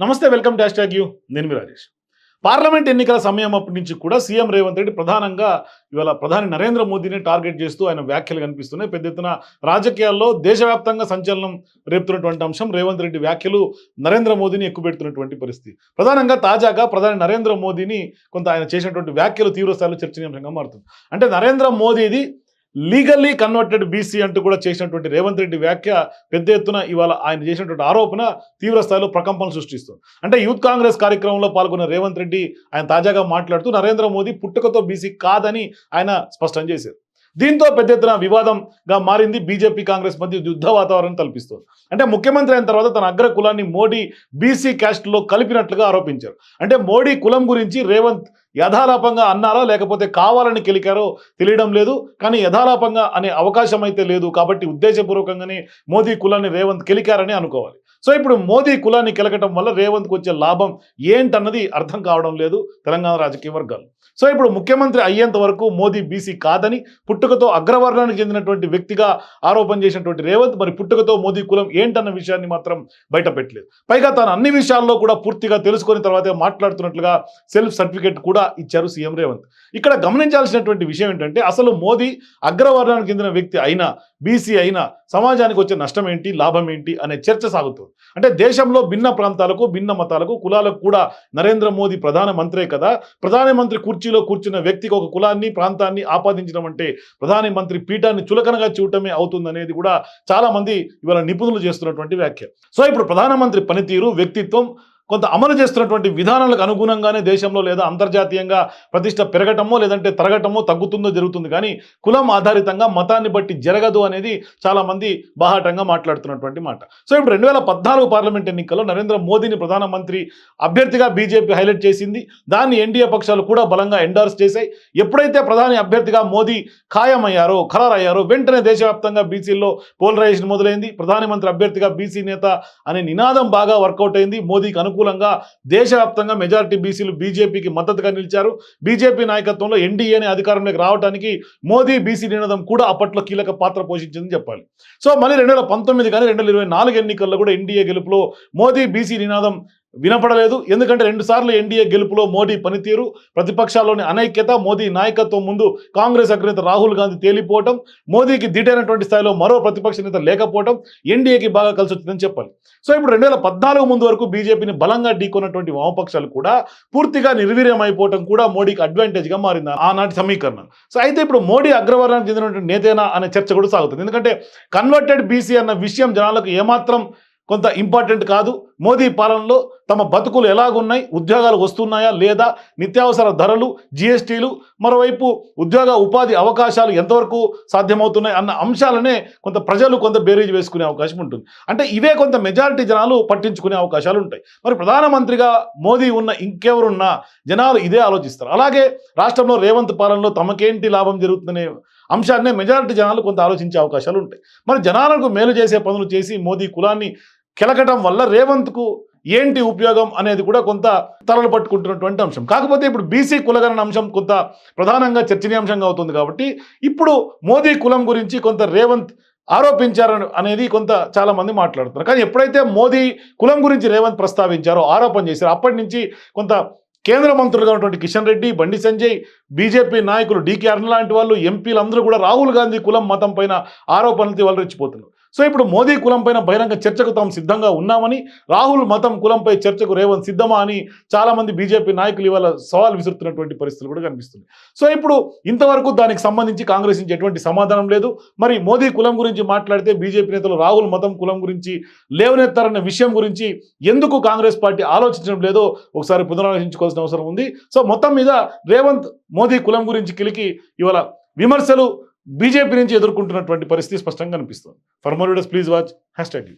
నమస్తే welcome dash tag you. నేను మీ Rajesh. Parliament ఎన్నికల సమయం అప్పటి నుంచి కూడా సీఎం రేవంత్ రెడ్డి ప్రధానంగా ఇవాళ ప్రధాని నరేంద్ర మోదీని టార్గెట్ చేస్తూ ఆయన వ్యాఖ్యలు కనిపిస్తున్నాయి. పెద్ద ఎత్తున రాజకీయాల్లో దేశవ్యాప్తంగా సంచలనం రేపుతున్నటువంటి అంశం రేవంత్ రెడ్డి వ్యాఖ్యలు నరేంద్ర మోదీని ఎక్కుపెడుతున్నటువంటి పరిస్థితి. ప్రధానంగా తాజాగా ప్రధాని నరేంద్ర మోదీని కొంత ఆయన చేసినటువంటి వ్యాఖ్యలు తీవ్రస్థాయిలో చర్చనీయాంశంగా మారుతుంది అంటే నరేంద్ర మోదీది లీగల్లీ కన్వర్టెడ్ బీసీ అంటూ కూడా చేసినటువంటి రేవంత్ రెడ్డి వ్యాఖ్య పెద్ద ఎత్తున ఇవాళ ఆయన చేసినటువంటి ఆరోపణ తీవ్ర స్థాయిలో ప్రకంపన సృష్టిస్తుంది. అంటే యూత్ కాంగ్రెస్ కార్యక్రమంలో పాల్గొన్న రేవంత్ రెడ్డి ఆయన తాజాగా మాట్లాడుతూ నరేంద్ర మోదీ పుట్టుకతో బీసీ కాదని ఆయన స్పష్టం చేశారు. దీంతో పెద్ద ఎత్తున వివాదంగా మారింది బీజేపీ కాంగ్రెస్ మధ్య యుద్ధ వాతావరణం కల్పిస్తుంది అంటే ముఖ్యమంత్రి అయిన తర్వాత తన అగ్ర కులాన్ని మోడీ బీసీ క్యాస్ట్లో కలిపినట్లుగా ఆరోపించారు. అంటే మోడీ కులం గురించి రేవంత్ యథాలాపంగా అన్నారా లేకపోతే కావాలని కెలికారో తెలియడం లేదు. కానీ యథాలాపంగా అనే అవకాశం అయితే లేదు. కాబట్టి ఉద్దేశపూర్వకంగానే మోదీ కులాన్ని రేవంత్ కెలికారని అనుకోవాలి. సో ఇప్పుడు మోదీ కులాన్ని కెలకటం వల్ల రేవంత్కి వచ్చే లాభం ఏంటన్నది అర్థం కావడం లేదు తెలంగాణ రాజకీయ వర్గాలు. సో ఇప్పుడు ముఖ్యమంత్రి అయ్యేంత వరకు మోదీ బీసీ కాదని పుట్టుకతో అగ్రవర్ణానికి చెందినటువంటి వ్యక్తిగా ఆరోపణ చేసినటువంటి రేవంత్ మరి పుట్టుకతో మోదీ కులం ఏంటన్న విషయాన్ని మాత్రం బయట పెట్టలేదు పైగా తాను అన్ని విషయాల్లో కూడా పూర్తిగా తెలుసుకుని తర్వాతే మాట్లాడుతున్నట్లుగా సెల్ఫ్ సర్టిఫికేట్ కూడా ఇచ్చారు సీఎం రేవంత్. ఇక్కడ గమనించాల్సినటువంటి విషయం ఏంటంటే అసలు మోదీ అగ్రవర్ణానికి చెందిన వ్యక్తి అయినా బీసీ అయినా సమాజానికి వచ్చే నష్టం ఏంటి లాభం ఏంటి అనే చర్చ సాగుతుంది. అంటే దేశంలో భిన్న ప్రాంతాలకు భిన్న మతాలకు కులాలకు కూడా నరేంద్ర మోదీ ప్రధానమంత్రే కదా. ప్రధానమంత్రి కుర్చీలో కూర్చున్న వ్యక్తికి ఒక కులాన్ని ప్రాంతాన్ని ఆపాదించడం అంటే ప్రధానమంత్రి పీఠాన్ని చులకనగా చూడటమే అవుతుందనేది కూడా చాలా మంది ఇవాళ నిపుణులు చేస్తున్నటువంటి వ్యాఖ్య. సో ఇప్పుడు ప్రధానమంత్రి పనితీరు వ్యక్తిత్వం కొంత అమలు చేస్తున్నటువంటి విధానాలకు అనుగుణంగానే దేశంలో లేదా అంతర్జాతీయంగా ప్రతిష్ట పెరగటమో లేదంటే తరగటమో తగ్గుతుందో జరుగుతుంది. కానీ కులం ఆధారితంగా మతాన్ని బట్టి జరగదు అనేది చాలామంది బాహాటంగా మాట్లాడుతున్నటువంటి మాట. సో ఇప్పుడు రెండు వేల పద్నాలుగు పార్లమెంట్ ఎన్నికల్లో నరేంద్ర మోదీని ప్రధానమంత్రి అభ్యర్థిగా బీజేపీ హైలైట్ చేసింది. దాన్ని ఎన్డీఏ పక్షాలు కూడా బలంగా ఎండార్స్ చేశాయి. ఎప్పుడైతే ప్రధాని అభ్యర్థిగా మోదీ ఖాయమయ్యారో ఖరారయ్యారో వెంటనే దేశవ్యాప్తంగా బీసీల్లో పోలరైజేషన్ మొదలైంది. ప్రధానమంత్రి అభ్యర్థిగా బీసీ నేత అనే నినాదం బాగా వర్కౌట్ అయింది. మోదీకి అనుకూలంగా దేశవ్యాప్తంగా మెజారిటీ బీసీలు బీజేపీకి మద్దతుగా నిలిచారు. బీజేపీ నాయకత్వంలో ఎన్డీఏని అధికారంలోకి రావడానికి మోదీ బీసీ నినాదం కూడా అప్పట్లో కీలక పాత్ర పోషించిందని చెప్పాలి. సో మళ్ళీ రెండు వేల పంతొమ్మిది కానీ రెండు వేల ఇరవై నాలుగు ఎన్నికల్లో కూడా ఎన్డీఏ గెలుపులో మోదీ బీసీ నినాదం వినపడలేదు. ఎందుకంటే రెండుసార్లు ఎన్డీఏ గెలుపులో మోడీ పనితీరు ప్రతిపక్షాల్లోని అనైక్యత మోదీ నాయకత్వం ముందు కాంగ్రెస్ అగ్రనేత రాహుల్ గాంధీ తేలిపోవటం మోదీకి ధీటైనటువంటి స్థాయిలో మరో ప్రతిపక్ష నేత లేకపోవడం ఎన్డీఏకి బాగా కలిసి వచ్చిందని చెప్పాలి. సో ఇప్పుడు రెండు వేల పద్నాలుగు ముందు వరకు బీజేపీని బలంగా ఢీకొన్నటువంటి వామపక్షాలు కూడా పూర్తిగా నిర్వీర్యం అయిపోవటం కూడా మోడీకి అడ్వాంటేజ్గా మారింది ఆనాటి సమీకరణం. సో అయితే ఇప్పుడు మోడీ అగ్రవర్ణానికి చెందినటువంటి నేతేనా అనే చర్చ కూడా సాగుతుంది. ఎందుకంటే కన్వర్టెడ్ బీసీ అన్న విషయం జనాలకు ఏమాత్రం కొంత ఇంపార్టెంట్ కాదు. మోదీ పాలనలో తమ బతుకులు ఎలాగున్నాయి? ఉద్యోగాలు వస్తున్నాయా? లేదా? నిత్యావసర ధరలు జిఎస్టీలు మరోవైపు ఉద్యోగ ఉపాధి అవకాశాలు ఎంతవరకు సాధ్యమవుతున్నాయి? అన్న అంశాలనే కొంత ప్రజలు కొంత బేరీజ్ వేసుకునే అవకాశం ఉంటుంది. అంటే ఇవే కొంత మెజారిటీ జనాలు పట్టించుకునే అవకాశాలు ఉంటాయి. మరి ప్రధానమంత్రిగా మోదీ ఉన్న ఇంకెవరున్నా జనాలు ఇదే ఆలోచిస్తారు. అలాగే రాష్ట్రంలో రేవంత్ పాలనలో తమకేంటి లాభం జరుగుతుందనే అంశాన్నే మెజారిటీ జనాలు కొంత ఆలోచించే అవకాశాలు ఉంటాయి. మరి జనాలకు మేలు చేసే పనులు చేసి మోదీ కులాన్ని కెలకటం వల్ల రేవంత్కు ఏంటి ఉపయోగం అనేది కూడా కొంత తలలు పట్టుకుంటున్నటువంటి అంశం. కాకపోతే ఇప్పుడు బీసీ కులగణన అంశం కొంత ప్రధానంగా చర్చనీయాంశంగా అవుతుంది కాబట్టి ఇప్పుడు మోదీ కులం గురించి కొంత రేవంత్ ఆరోపించారు అనేది కొంత చాలామంది మాట్లాడుతారు మాట్లాడుతున్నారు. కానీ ఎప్పుడైతే మోదీ కులం గురించి రేవంత్ ప్రస్తావించారో ఆరోపణ చేశారో అప్పటి నుంచి కొంత కేంద్ర మంత్రులుగా ఉన్నటువంటి కిషన్ రెడ్డి బండి సంజయ్ బీజేపీ నాయకులు డీకే అరుణ లాంటి వాళ్ళు ఎంపీలు అందరూ కూడా రాహుల్ గాంధీ కులం మతం పైన ఆరోపణలతో వాళ్ళు రెచ్చిపోతున్నారు. సో ఇప్పుడు మోదీ కులంపైన బహిరంగ చర్చకు తాము సిద్ధంగా ఉన్నామని రాహుల్ మతం కులంపై చర్చకు రేవంత్ సిద్ధమా అని చాలామంది బీజేపీ నాయకులు ఇవాళ సవాల్ విసురుతున్నటువంటి పరిస్థితులు కూడా కనిపిస్తుంది సో ఇప్పుడు ఇంతవరకు దానికి సంబంధించి కాంగ్రెస్ నుంచి ఎటువంటి సమాధానం లేదు. మరి మోదీ కులం గురించి మాట్లాడితే బీజేపీ నేతలు రాహుల్ మతం కులం గురించి లేవనెత్తారన్న విషయం గురించి ఎందుకు కాంగ్రెస్ పార్టీ ఆలోచించడం లేదో ఒకసారి పునరాలోచించుకోవాల్సిన అవసరం ఉంది. సో మొత్తం మీద రేవంత్ మోదీ కులం గురించి కిలికి ఇవాళ విమర్శలు బీజేపీ నుంచి ఎదుర్కొంటున్నటువంటి పరిస్థితి స్పష్టంగా కనిపిస్తుంది for more please watch hashtag